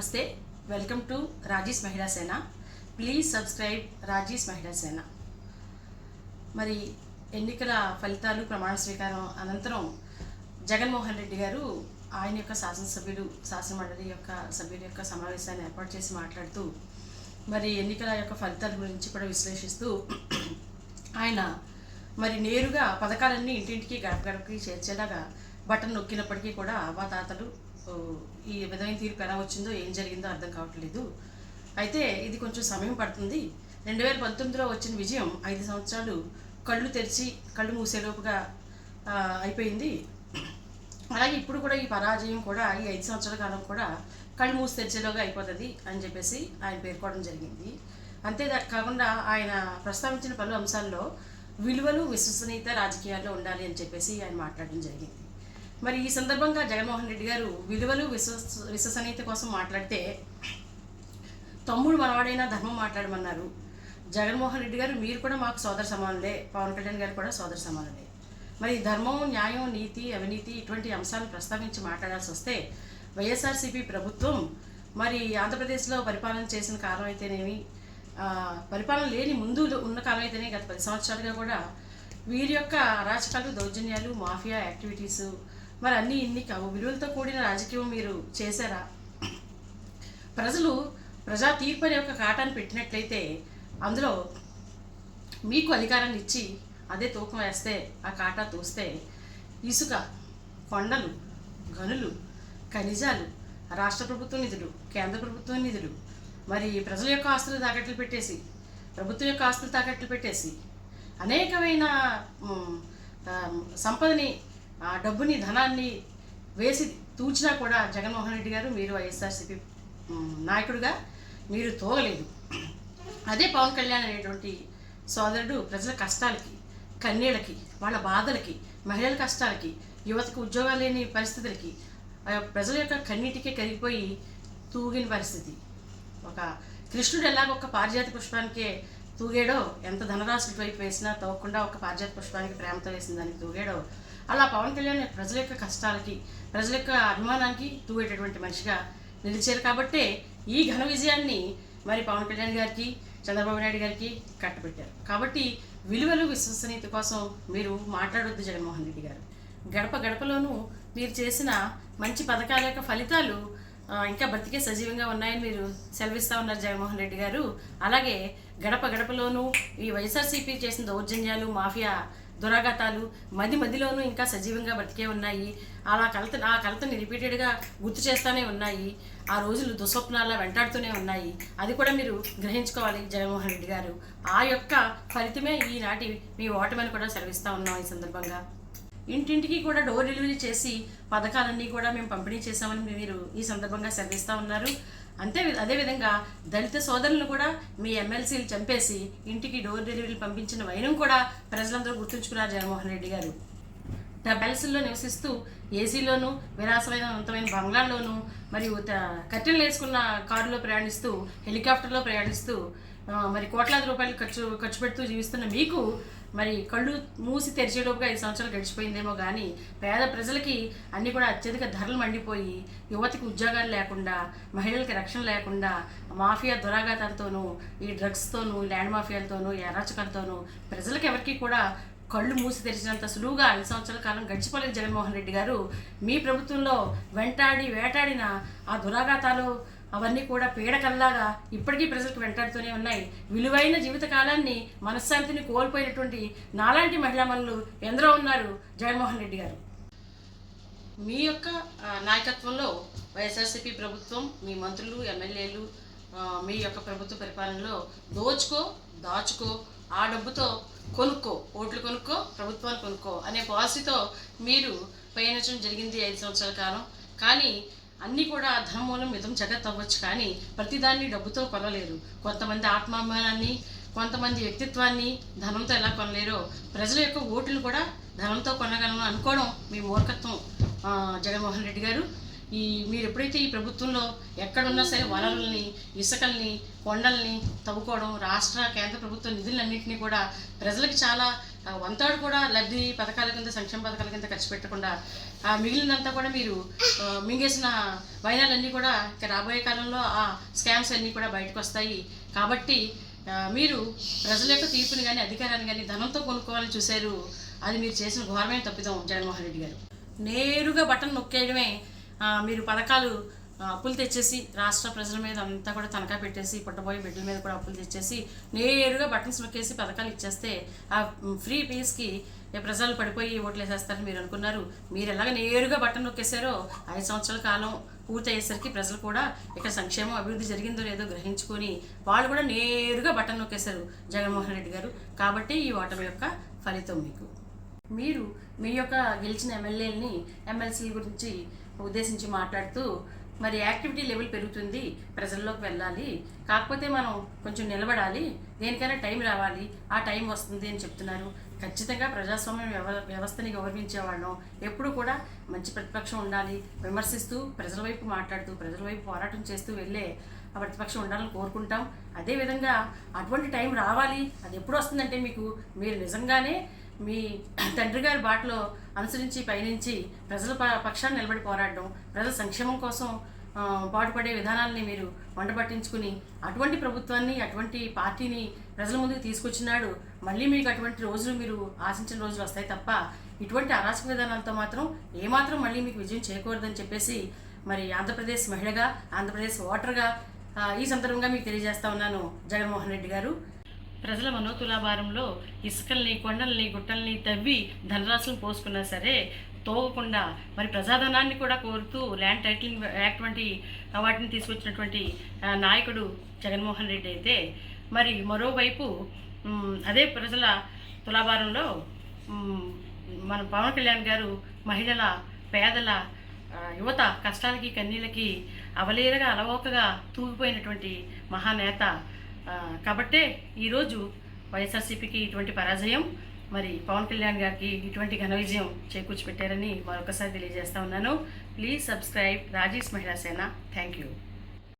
నమస్తే. Welcome to Raji's మహిళా సేన ప్లీజ్ సబ్స్క్రైబ్ రాజీస్ మహిళా సేన మరి ఎన్నికల ఫలితాలు ప్రమాణ స్వీకారం అనంతరం జగన్మోహన్ రెడ్డి గారు ఆయన యొక్క శాసనసభ్యులు శాసనమండలి యొక్క సభ్యుల యొక్క సమావేశాన్ని ఏర్పాటు చేసి మాట్లాడుతూ మరి ఎన్నికల యొక్క ఫలితాల గురించి కూడా విశ్లేషిస్తూ ఆయన మరి నేరుగా పథకాలన్నీ ఇంటింటికి గడప గడపకి చేర్చేలాగా బటన్ నొక్కినప్పటికీ కూడా అవ్వాతాతలు ఈ విధమైన తీర్పు ఎలా వచ్చిందో ఏం జరిగిందో అర్థం కావట్లేదు. అయితే ఇది కొంచెం సమయం పడుతుంది. రెండు వేల పంతొమ్మిదిలో వచ్చిన విజయం ఐదు సంవత్సరాలు కళ్ళు తెరిచి కళ్ళు మూసేలోపుగా అయిపోయింది. అలాగే ఇప్పుడు కూడా ఈ పరాజయం కూడా ఈ ఐదు సంవత్సరాల కాలం కూడా కళ్ళు మూసి తెరిచేలోగా అయిపోతుంది అని చెప్పేసి ఆయన పేర్కోవడం జరిగింది. అంతే కాకుండా ఆయన ప్రస్తావించిన పలు అంశాల్లో విలువలు విశ్వసనీయత రాజకీయాల్లో ఉండాలి అని చెప్పేసి ఆయన మాట్లాడడం జరిగింది. మరి ఈ సందర్భంగా జగన్మోహన్ రెడ్డి గారు విలువలు విశ్వస విశ్వసనీయత కోసం మాట్లాడితే తమ్ముడు మనవాడైనా ధర్మం మాట్లాడమన్నారు. జగన్మోహన్ రెడ్డి గారు మీరు కూడా మాకు సోదర సమానులే. పవన్ కళ్యాణ్ గారు కూడా సోదర సమానులే. మరి ధర్మం న్యాయం నీతి అవినీతి ఇటువంటి అంశాలను ప్రస్తావించి మాట్లాడాల్సి వస్తే వైఎస్ఆర్సీపీ ప్రభుత్వం మరి ఆంధ్రప్రదేశ్లో పరిపాలన చేసిన కాలం అయితేనేమి పరిపాలన లేని ముందు ఉన్న కాలం అయితేనే గత పది సంవత్సరాలుగా కూడా వీరి యొక్క అరాచకాలు దౌర్జన్యాలు మాఫియా యాక్టివిటీస్ మరి అన్ని ఇన్ని కావు విలువలతో కూడిన రాజకీయం మీరు చేశారా? ప్రజలు ప్రజా తీర్పు అనే ఒక కాటాన్ని పెట్టినట్లయితే అందులో మీకు అధికారాన్ని ఇచ్చి అదే తూకం వేస్తే ఆ కాటా తోస్తే ఇసుక కొండలు గనులు ఖనిజాలు రాష్ట్ర ప్రభుత్వ నిధులు కేంద్ర ప్రభుత్వ నిధులు మరి ప్రజల యొక్క ఆస్తులు తాకట్లు పెట్టేసి ప్రభుత్వం యొక్క ఆస్తులు తాకట్లు పెట్టేసి అనేకమైన సంపదని ఆ డబ్బుని ధనాన్ని వేసి తూచినా కూడా జగన్మోహన్ రెడ్డి గారు మీరు వైఎస్ఆర్సీపీ నాయకుడిగా మీరు తోగలేదు. అదే పవన్ కళ్యాణ్ అనేటువంటి సోదరుడు ప్రజల కష్టాలకి కన్నీళ్ళకి వాళ్ళ బాధలకి మహిళల కష్టాలకి యువతకు ఉద్యోగాలు లేని పరిస్థితులకి ఆ ప్రజల యొక్క కన్నీటికే కరిగిపోయి తూగిన పరిస్థితి. ఒక కృష్ణుడు ఎలాగ ఒక పారిజాత పుష్పానికే తూగాడో ఎంత ధనరాశుల వైపు వేసినా తవ్వకుండా ఒక పారిజాత పుష్పానికి ప్రేమతో వేసిన దానికి తూగాడో అలా పవన్ కళ్యాణ్ ప్రజల యొక్క కష్టాలకి ప్రజల యొక్క అభిమానానికి తూగేటటువంటి మనిషిగా నిలిచారు కాబట్టే ఈ ఘన విజయాన్ని మరి పవన్ కళ్యాణ్ గారికి చంద్రబాబు నాయుడు గారికి కట్టబెట్టారు. కాబట్టి విలువలు విశ్వసనీయత కోసం మీరు మాట్లాడొద్దు జగన్మోహన్ రెడ్డి గారు. గడప గడపలోనూ మీరు చేసిన మంచి పథకాల యొక్క ఫలితాలు ఇంకా బ్రతికే సజీవంగా ఉన్నాయని మీరు సెలవిస్తా ఉన్నారు జగన్మోహన్ రెడ్డి గారు. అలాగే గడప గడపలోనూ ఈ వైఎస్ఆర్సీపీ చేసిన దౌర్జన్యాలు మాఫియా దురాఘాతాలు మది మదిలోనూ ఇంకా సజీవంగా బ్రతికే ఉన్నాయి. అలా కలత ఆ కలతని రిపీటెడ్గా గుర్తు చేస్తూనే ఉన్నాయి. ఆ రోజులు దుస్వప్నాల వెంటాడుతూనే ఉన్నాయి. అది కూడా మీరు గ్రహించుకోవాలి జగన్మోహన్ రెడ్డి గారు. ఆ యొక్క ఫలితమే ఈనాటి మీ ఓటమిని కూడా సెలవిస్తూ ఉన్నాం ఈ సందర్భంగా. ఇంటింటికి కూడా డోర్ డెలివరీ చేసి పథకాలన్నీ కూడా మేము పంపిణీ చేశామని మీరు ఈ సందర్భంగా సెలవిస్తూ ఉన్నారు. అంతే అదేవిధంగా దళిత సోదరులను కూడా మీ ఎమ్మెల్సీలు చంపేసి ఇంటికి డోర్ డెలివరీలు పంపించిన వైనం కూడా ప్రజలందరూ గుర్తుంచుకున్నారు జగన్మోహన్ రెడ్డి గారు. ప్యాలెస్లో నివసిస్తూ ఏసీలోనూ విలాసవంతమైన బంగ్లాల్లోనూ మరియు కట్టెలు వేసుకున్న కారులో ప్రయాణిస్తూ హెలికాప్టర్లో ప్రయాణిస్తూ మరి కోట్లాది రూపాయలు ఖర్చు ఖర్చు పెడుతూ జీవిస్తున్న మీకు మరి కళ్ళు మూసి తెరిచేలోపుగా ఐదు సంవత్సరాలు గడిచిపోయిందేమో కానీ పేద ప్రజలకి అన్నీ కూడా అత్యధిక ధరలు మండిపోయి యువతకి ఉద్యోగాలు లేకుండా మహిళలకి రక్షణ లేకుండా మాఫియా దురాఘాతాలతోనూ ఈ డ్రగ్స్తోనూ ల్యాండ్ మాఫియాలతోనూ ఈ అరాచకాలతోనూ ప్రజలకి ఎవరికి కూడా కళ్ళు మూసి తెరిచినంత సులువుగా ఐదు సంవత్సరాల కాలం గడిచిపోలేదు జగన్మోహన్ రెడ్డి గారు. మీ ప్రభుత్వంలో వెంటాడి వేటాడిన ఆ దురాఘాతాలు అవన్నీ కూడా పీడకల్లాగా ఇప్పటికీ ప్రజలకు వెంటాడుతూనే ఉన్నాయి. విలువైన జీవిత కాలాన్ని మనశ్శాంతిని కోల్పోయినటువంటి నాలాంటి మహిళా మనులు ఎందరో ఉన్నారు. జగన్మోహన్ రెడ్డి గారు. మీ యొక్క నాయకత్వంలో వైఎస్ఆర్సీపీ ప్రభుత్వం మీ మంత్రులు ఎమ్మెల్యేలు మీ యొక్క ప్రభుత్వ పరిపాలనలో దోచుకో దాచుకో ఆ డబ్బుతో కొనుక్కో ఓట్లు కొనుక్కో ప్రభుత్వాన్ని కొనుక్కో అనే పాలసీతో మీరు పయనించడం జరిగింది ఐదు సంవత్సరాల కాలం. కానీ అన్నీ కూడా ధనమూలం మితం జగత్ అవ్వచ్చు కానీ ప్రతిదాన్ని డబ్బుతో కొనలేరు. కొంతమంది ఆత్మాభిమానాన్ని కొంతమంది వ్యక్తిత్వాన్ని ధనంతో ఎలా కొనలేరో ప్రజల యొక్క ఓట్లు కూడా ధనంతో కొనగలను అనుకోవడం మీ మూర్ఖత్వం జగన్మోహన్ రెడ్డి గారు. ఈ మీరు ఎప్పుడైతే ఈ ప్రభుత్వంలో ఎక్కడున్నా సరే వనరుల్ని ఇసుకల్ని కొండల్ని తవ్వుకోవడం రాష్ట్ర కేంద్ర ప్రభుత్వ నిధులన్నింటినీ కూడా ప్రజలకు చాలా వన్ థర్డ్ కూడా లబ్ధి పథకాల కింద సంక్షేమ పథకాల కింద ఖర్చు పెట్టకుండా ఆ మిగిలినంతా కూడా మీరు మింగేసిన వైనాలన్నీ కూడా ఇక రాబోయే కాలంలో ఆ స్కామ్స్ అన్నీ కూడా బయటకు వస్తాయి. కాబట్టి మీరు ప్రజల యొక్క తీర్పుని కానీ అధికారాన్ని కానీ ధనంతో కొనుక్కోవాలని చూశారు. అది మీరు చేసిన ఘోరమైన తప్పిదం జగన్మోహన్ రెడ్డి గారు. నేరుగా బటన్ నొక్కేయడమే మీరు పథకాలు అప్పులు తెచ్చేసి రాష్ట్ర ప్రజల మీద అంతా కూడా తనఖా పెట్టేసి పుట్టబోయే బిడ్డల మీద కూడా అప్పులు తెచ్చేసి నేరుగా బటన్స్ నొక్కేసి పథకాలు ఇచ్చేస్తే ఆ ఫ్రీ పీస్కి ప్రజలు పడిపోయి ఓట్లు వేసేస్తారని మీరు అనుకున్నారు. మీరు ఎలాగ నేరుగా బటన్ నొక్కేశారో ఐదు సంవత్సరాల కాలం పూర్తయ్యేసరికి ప్రజలు కూడా ఇక్కడ సంక్షేమం అభివృద్ధి జరిగిందో లేదో గ్రహించుకొని వాళ్ళు కూడా నేరుగా బటన్ నొక్కేశారు జగన్మోహన్ రెడ్డి గారు. కాబట్టి ఈ ఓటమి యొక్క ఫలితం మీకు. మీరు మీ యొక్క గెలిచిన ఎమ్మెల్యేలని ఎమ్మెల్సీల గురించి ఉద్దేశించి మాట్లాడుతూ మరి యాక్టివిటీ లెవెల్ పెరుగుతుంది ప్రజల్లోకి వెళ్ళాలి. కాకపోతే మనం కొంచెం నిలబడాలి. దేనికైనా టైం రావాలి. ఆ టైం వస్తుంది అని చెప్తున్నారు. ఖచ్చితంగా ప్రజాస్వామ్య వ్యవ వ్యవస్థని గౌరవించేవాళ్ళం. ఎప్పుడు కూడా మంచి ప్రతిపక్షం ఉండాలి. విమర్శిస్తూ ప్రజల వైపు మాట్లాడుతూ ప్రజల వైపు పోరాటం చేస్తూ వెళ్ళే ఆ ప్రతిపక్షం ఉండాలని కోరుకుంటాం. అదేవిధంగా అటువంటి టైం రావాలి. అది ఎప్పుడు వస్తుందంటే మీకు మీరు నిజంగానే మీ తండ్రి గారి బాటలో అనుసరించి పయనించి ప్రజల ప- పక్షాన్ని నిలబడి పోరాడడం ప్రజల సంక్షేమం కోసం పాటుపడే విధానాల్ని మీరు వండబట్టించుకుని అటువంటి ప్రభుత్వాన్ని అటువంటి పార్టీని ప్రజల ముందుకు తీసుకొచ్చినాడు మళ్ళీ మీకు అటువంటి రోజులు మీరు ఆశించిన రోజులు వస్తాయి తప్ప ఇటువంటి అరాచక విధానాలతో మాత్రం ఏమాత్రం మళ్ళీ మీకు విజయం చేయకూడదని చెప్పేసి మరి ఆంధ్రప్రదేశ్ మహిళగా ఆంధ్రప్రదేశ్ ఓటర్గా ఈ సందర్భంగా మీకు తెలియజేస్తా ఉన్నాను జగన్మోహన్ రెడ్డి గారు. ప్రజల మనోతులాభారంలో ఇసుకల్ని కొండల్ని గుట్టల్ని తవ్వి ధనరాశులను పోసుకున్నా సరే తోగకుండా మరి ప్రజాధనాన్ని కూడా కోరుతూ ల్యాండ్ టైటిలింగ్ యాక్ట్ వంటి వాటిని తీసుకొచ్చినటువంటి నాయకుడు జగన్మోహన్ రెడ్డి అయితే మరి మరోవైపు అదే ప్రజల తులాభారంలో మన పవన్ కళ్యాణ్ గారు మహిళల పేదల యువత కష్టాలకి కన్నీళ్ళకి అవలేలగా అలవోకగా తూగిపోయినటువంటి మహానేత కాబట్టే ఈరోజు వైఎస్ఆర్సీపీకి ఇటువంటి పరాజయం మరి పవన్ కళ్యాణ్ గారికి ఇటువంటి ఘన విజయం చేకూర్చి పెట్టారని మరొకసారి తెలియజేస్తా ఉన్నాను. Please subscribe Rajesh Mahila Sena. Thank you.